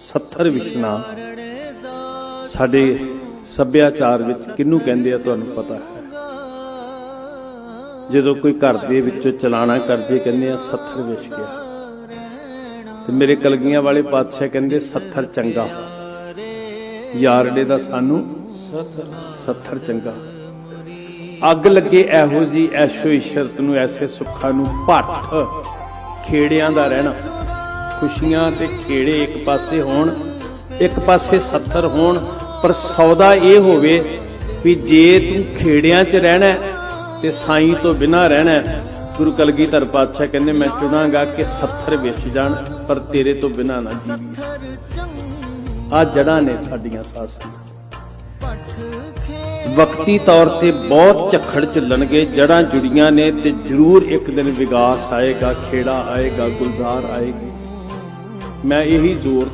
70 ਵਿਸ਼ਨਾ। ਸਾਡੇ ਸੱਭਿਆਚਾਰ ਵਿੱਚ ਕਿਹਨੂੰ ਕਹਿੰਦੇ ਆ ਤੁਹਾਨੂੰ ਪਤਾ ਹੈ? ਜਦੋਂ ਕੋਈ ਘਰ ਦੇ ਵਿੱਚੋਂ ਚਲਾਣਾ ਕਰਦੇ ਕਹਿੰਦੇ ਆ 70 ਵਿਛ ਗਿਆ। ਤੇ ਮੇਰੇ ਕਲਗੀਆਂ ਵਾਲੇ ਪਾਤਸ਼ਾਹ ਕਹਿੰਦੇ 70 ਚੰਗਾ ਯਾਰੜੇ ਦਾ ਸਾਨੂੰ 70 ਚੰਗਾ ਅੱਗ ਲੱਗੇ ਇਹੋ ਜੀ ਐਸ਼ੋ ਇਸ਼ਰਤ ਨੂੰ, ਐਸੇ ਸੁੱਖਾਂ ਨੂੰ ਭੱਠ ਖੇੜਿਆਂ ਦਾ ਰਹਿਣਾ। ਖੁਸ਼ੀਆਂ ਤੇ ਖੇੜੇ ਇੱਕ ਪਾਸੇ ਹੋਣ, ਇੱਕ ਪਾਸੇ 70 ਹੋਣ, ਪਰ ਸੌਦਾ ਇਹ ਹੋਵੇ ਵੀ ਜੇ ਤੂੰ ਖੇੜਿਆਂ 'ਚ ਰਹਿਣਾ ਤੇ ਸਾਈਂ ਤੋਂ ਬਿਨਾ ਰਹਿਣਾ ਹੈ। ਗੁਰੂ ਕਲਗੀਧਰ ਪਾਤਸ਼ਾਹ ਕਹਿੰਦੇ, ਮੈਂ ਚੁਣਾਂਗਾ ਕਿ 70 ਵਿਛ ਜਾਣ, ਪਰ ਤੇਰੇ ਤੋਂ ਬਿਨਾ ਨਾ ਜੀਵੀ ਆ ਜੜਾਂ ਨੇ ਸਾਡੀਆਂ ਸਾਸਾਂ ਵਕਤੀ ਤੌਰ ਤੇ ਬਹੁਤ ਝੱਖੜ ਚੱਲਣਗੇ ਜੜਾਂ ਜੁੜੀਆਂ ਨੇ ਤੇ ਜ਼ਰੂਰ ਇੱਕ ਦਿਨ ਵਿਕਾਸ ਆਏਗਾ, ਖੇੜਾ ਆਏਗਾ, ਗੁਲਜ਼ਾਰ ਆਏਗੀ ਮੈਂ ਇਹੀ ਜ਼ੋਰ